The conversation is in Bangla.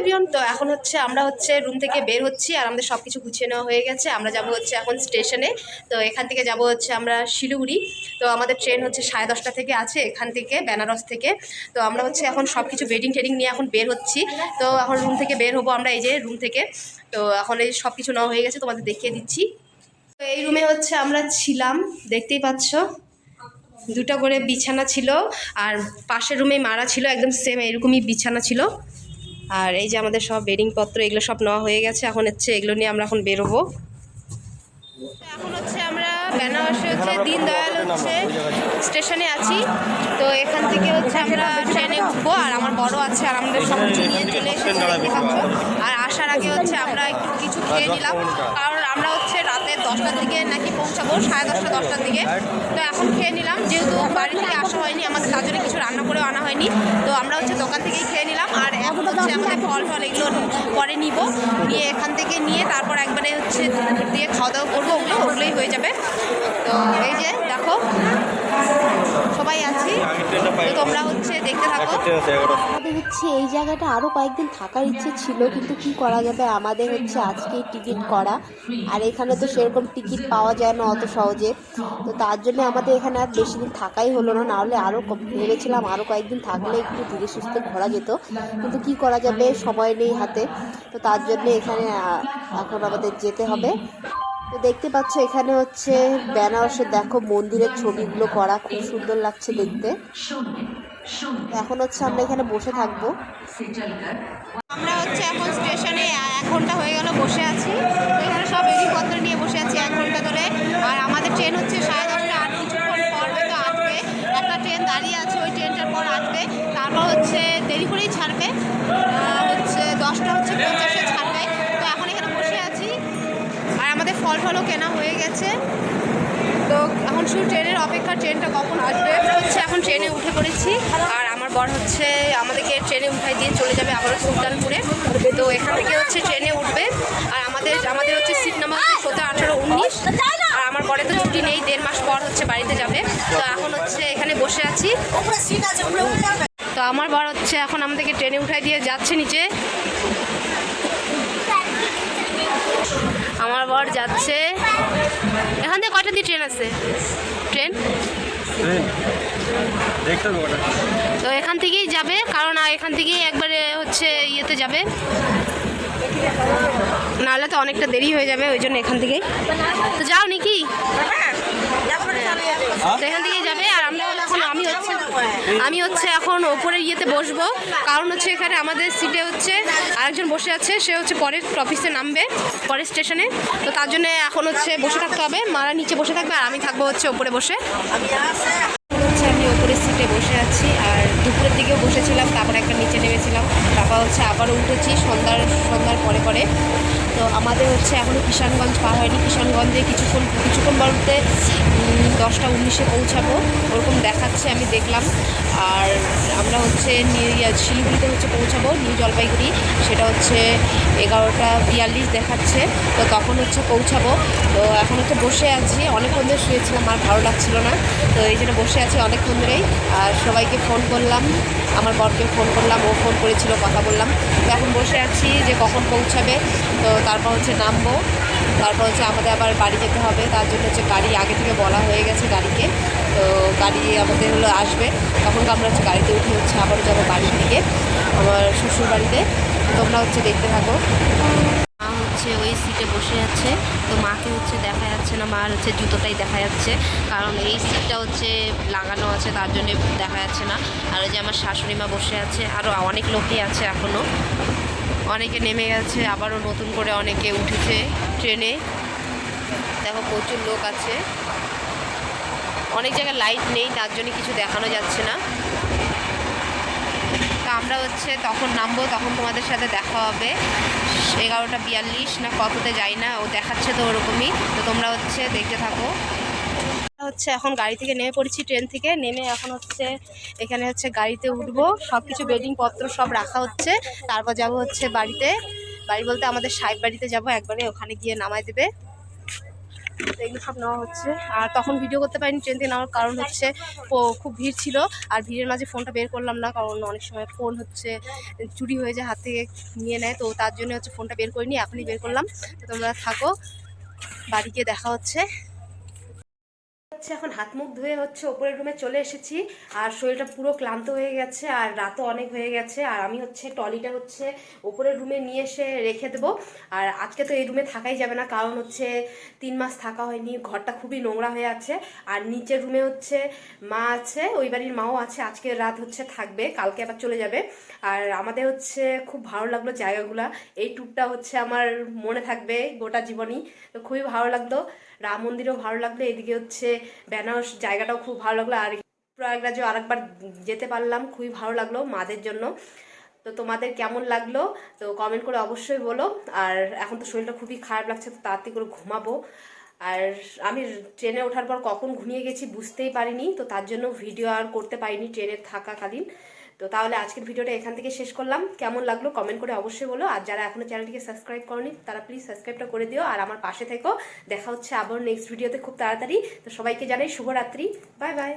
এভরিওয়ান তো এখন হচ্ছে আমরা হচ্ছে রুম থেকে বের হচ্ছি আর আমাদের সব কিছু গুছিয়ে নেওয়া হয়ে গেছে। আমরা যাব হচ্ছে এখন স্টেশনে তো এখান থেকে যাব হচ্ছে আমরা শিলিগুড়ি। তো আমাদের ট্রেন হচ্ছে সাড়ে দশটা থেকে আছে এখান থেকে বেনারস থেকে। তো আমরা হচ্ছে এখন সব কিছু বেডিং টেডিং নিয়ে এখন বের হচ্ছি। তো এখন রুম থেকে বের হব আমরা এই যে রুম থেকে। তো এখন এই সব কিছু নেওয়া হয়ে গেছে, তোমাদের দেখিয়ে দিচ্ছি। তো এই রুমে হচ্ছে আমরা ছিলাম, দেখতেই পাচ্ছ। দুটো করে বিছানা ছিল আর পাশের রুমে মারা ছিল, একদম সেম এরকমই বিছানা ছিল। আর এই যে আমাদের সব বেডিংপত্র এগুলো সব নেওয়া হয়ে গেছে। এখন হচ্ছে এগুলো নিয়ে আমরা এখন বেরোবো। এখন হচ্ছে আমরা বেনারসে হচ্ছে দীনদয়াল হচ্ছে স্টেশনে আছি। তো এখান থেকে হচ্ছে আমরা ট্রেনে উঠবো আর আমার বড় আছে আর আমাদের সব কিছু নিয়ে চলে এসেছে আর আসার আগে হচ্ছে আমরা একটু কিছু খেয়ে নিলাম। কারণ আমরা হচ্ছে রাতে দশটার দিকে নাকি পৌঁছাবো সাড়ে দশটা দশটার দিকে। তো এখন খেয়ে নিলাম যেহেতু বাড়ি থেকে আসা হয়নি আমাদের তার জন্য কিছু রান্না করেও আনা হয়নি। তো আমরা হচ্ছে দোকান থেকেই খেয়ে নিলাম আর এখন হচ্ছে ফল ফল এগুলো পরে নিব। নিয়ে এখান থেকে নিয়ে তারপর একবারে হচ্ছে দিয়ে খাওয়া দাওয়া করব, ওগুলো, ওগুলোই হয়ে যাবে। তো এই যে, দেখো সবাই আছি তো তোমরা হচ্ছে দেখতে থাকো। আমাদের হচ্ছে এই জায়গাটা আরও কয়েকদিন থাকার ইচ্ছে ছিল কিন্তু কি করা যাবে? আমাদের হচ্ছে আজকে টিকিট করা। আর এখানে তো সেরকম টিকিট পাওয়া যায় না অত সহজে। তো তার জন্য আমাদের এখানে আর বেশি দিন থাকাই হলো না। নাহলে আরও ভেবেছিলাম আরও কয়েকদিন থাকলে একটু ধীরে সুস্থে ঘোরা যেত। কিন্তু কি করা যাবে? সময় নেই হাতে। তো তার জন্য এখানে এখন আমাদের যেতে হবে। তো দেখতে পাচ্ছ এখানে হচ্ছে বেনারসে দেখো মন্দিরের ছবিগুলো করা। খুব সুন্দর লাগছে দেখতে। এখন হচ্ছে আমরা এখানে বসে থাকব। আমরা হচ্ছে এখন স্টেশনে, এক ঘণ্টা হয়ে গেল বসে আছি। এখানে সব জিনিসপত্র নিয়ে বসে আছি এক ঘণ্টা ধরে। আর আমাদের ট্রেন হচ্ছে সাড়ে দশটা আর কিছুক্ষণ পর হয়তো আসবে একটা ট্রেন দাঁড়িয়ে আছে, ওই ট্রেনটার পর আসবে তারপর হচ্ছে দেরি করেই ছাড়বে। হচ্ছে দশটা হচ্ছে পঞ্চাশে ছাড়বে। তো এখন এখানে বসে আছি। আর আমাদের ফল ফলও কেনা হয়ে গেছে। এখন শুধু ট্রেনের অপেক্ষা, ট্রেনটা কখন আসবে? হচ্ছে এখন ট্রেনে উঠে পড়েছি। আর আমার বর হচ্ছে, আমাদেরকে ট্রেনে উঠাই দিয়ে চলে যাবে আবারও সুলতানপুরে। তো এখান থেকে হচ্ছে ট্রেনে উঠবে। আর আমাদের আমাদের হচ্ছে সিট নাম্বার সতেরো আঠারো উনিশ। আর আমার বরে তো ছুটি নেই, দেড় মাস পর হচ্ছে বাড়িতে যাবে। তো এখন হচ্ছে এখানে বসে আছি। তো আমার বর হচ্ছে এখন আমাদেরকে ট্রেনে উঠাই দিয়ে যাচ্ছে নিচে। আমার বর যাচ্ছে। এখান থেকে কটা দিয়ে ট্রেন আছে? ট্রেন তো এখান থেকেই যাবে কারণ এখান থেকেই একবারে হচ্ছে ইয়েতে যাবে। নাহলে তো অনেকটা দেরি হয়ে যাবে ওই জন্য এখান থেকেই। তো যাও নাকি। তো এখান থেকেই যাবে আর আমরা আমি হচ্ছে এখন ওপরে ইয়েতে বসবো। কারণ হচ্ছে এখানে আমাদের সিটে হচ্ছে আরেকজন বসে আছে, সে হচ্ছে পরের অফিসে নামবে, পরের স্টেশনে তো তার জন্য এখন হচ্ছে বসে থাকতে হবে, মারা নিচে বসে থাকবে আর আমি থাকব হচ্ছে ওপরে বসে। হচ্ছে আমি ওপরের সিটে বসে আছি আর দুপুরের দিকেও বসেছিলাম, তারপরে একটা নিচে নেমেছিলাম। তারপর হচ্ছে আবারও উঠেছি সন্ধ্যার সন্ধ্যার পরে পরে। তো আমাদের হচ্ছে এখনও কিষানগঞ্জ পার হয়নি। কিষানগঞ্জে কিছুক্ষণ কিছুক্ষণ বলতে দশটা উনিশে পৌঁছাবো। ওরকম দেখাচ্ছে, আমি দেখলাম। আর আমরা হচ্ছে শিলিগুড়িতে হচ্ছে পৌঁছাবো, নিউ জলপাইগুড়ি। সেটা হচ্ছে এগারোটা বিয়াল্লিশ দেখাচ্ছে। তো তখন হচ্ছে পৌঁছাবো। তো এখন হচ্ছে বসে আছি। অনেকক্ষণ ধরে শুয়েছিলাম, আর ভালো লাগছিল না। তো এই জন্য বসে আছি অনেকক্ষণ ধরেই। আর সবাইকে ফোন করলাম। আমার বরকে ফোন করলাম, ও ফোন করেছিল, কথা বললাম। তো এখন বসে আছি যে কখন পৌঁছাবে। তো তারপর হচ্ছে নামবো। তারপর হচ্ছে আমাদের আবার বাড়ি যেতে হবে, তার জন্য হচ্ছে গাড়ি আগে থেকে বলা হয়ে গেছে গাড়িকে। তো গাড়ি আমাদের হলো আসবে তখন আমরা হচ্ছে গাড়িতে উঠে হচ্ছে আবারও যাব বাড়ির দিকে, আমার শ্বশুর বাড়িতে তোমরা হচ্ছে দেখতে থাকো। মা হচ্ছে ওই সিটে বসে আছে, তো মাকে হচ্ছে দেখা যাচ্ছে না, মার হচ্ছে জুতোটাই দেখা যাচ্ছে। কারণ এই সিটটা হচ্ছে লাগানো আছে, তার জন্য দেখা যাচ্ছে না। আর ওই যে আমার শাশুড়ি মা বসে আছে আরও অনেক লোকই আছে এখনও অনেকে নেমে গেছে, আবারও নতুন করে অনেকে উঠেছে ট্রেনে। দেখো প্রচুর লোক আছে। অনেক জায়গায় লাইট নেই, তার জন্য কিছু দেখানো যাচ্ছে না। তো আমরা হচ্ছে তখন নামবো, তখন তোমাদের সাথে দেখা হবে। এগারোটা বিয়াল্লিশ না কততে যাই না, ও দেখাচ্ছে তো ওরকমই। তো তোমরা হচ্ছে দেখতে থাকো। হচ্ছে এখন গাড়ি থেকে নেমে পড়েছি ট্রেন থেকে। নেমে এখন হচ্ছে এখানে হচ্ছে গাড়িতে উঠবো সব কিছু বেডিং পত্র সব রাখা হচ্ছে। তারপর যাব হচ্ছে বাড়িতে। বাড়ি বলতে আমাদের সাহেব বাড়িতে যাব, একবারে ওখানে গিয়ে নামাই দেবে। এগুলো সব নেওয়া হচ্ছে। আর তখন ভিডিও করতে পারিনি ট্রেন থেকে নেওয়ার কারণ হচ্ছে খুব ভিড় ছিল। আর ভিড়ের মাঝে ফোনটা বের করলাম না, কারণ অনেক সময় ফোন হচ্ছে, চুরি হয়ে যায়, হাত থেকে নিয়ে নেয়। তো তার জন্য হচ্ছে ফোনটা বের করিনি, এখনই বের করলাম। তো তোমরা থাকো, বাড়ি গিয়ে দেখা হচ্ছে। হচ্ছে, এখন হাত মুখ ধুয়ে হচ্ছে ওপরের রুমে চলে এসেছি। আর শরীরটা পুরো ক্লান্ত হয়ে গেছে, আর রাতও অনেক হয়ে গেছে। আর আমি হচ্ছে টলিটা হচ্ছে ওপরের রুমে নিয়ে এসে রেখে দেবো। আর আজকে তো এই রুমে থাকাই যাবে না, কারণ হচ্ছে তিন মাস থাকা হয়নি, ঘরটা খুবই নোংরা হয়ে আছে। আর নিচের রুমে হচ্ছে মা আছে, ওই বাড়ির মাও আছে, আজকে রাত হচ্ছে থাকবে, কালকে আবার চলে যাবে। আর আমাদের হচ্ছে খুব ভালো লাগল জায়গাগুলা, এই ট্যুরটা হচ্ছে আমার মনে থাকবে গোটা জীবনই, তো খুবই ভালো লাগল রাম মন্দিরও ভালো লাগল, এদিকে হচ্ছে বেনারস জায়গাটাও খুব ভালো লাগল, আর প্রয়াগরাজও আরেকবার যেতে পারলাম, খুবই ভালো লাগল মাদের জন্য। তো তোমাদের কেমন লাগল? তো কমেন্ট করে অবশ্যই বলো, আর এখন তো শরীরটা খুবই খারাপ লাগছে, তো তাড়াতাড়ি করে ঘুমাবো। আর আমি ট্রেনে ওঠার পর কখন ঘুমিয়ে গেছি বুঝতেই পারিনি, তো তার জন্য ভিডিও আর করতে পারিনি, ট্রেনে থাকাকালীন। তো তাহলে আজকের ভিডিওটা এখান থেকে শেষ করলাম। কেমন লাগল কমেন্ট করে অবশ্যই বলো। আর যারা এখনও চ্যানেলটিকে সাবস্ক্রাইব করনি, তারা প্লিজ সাবস্ক্রাইবটা করে দিও। আর আমার পাশে থেকো। দেখা হচ্ছে আবার নেক্সট ভিডিওতে খুব তাড়াতাড়ি। তো সবাইকে জানাই শুভরাত্রি। Bye bye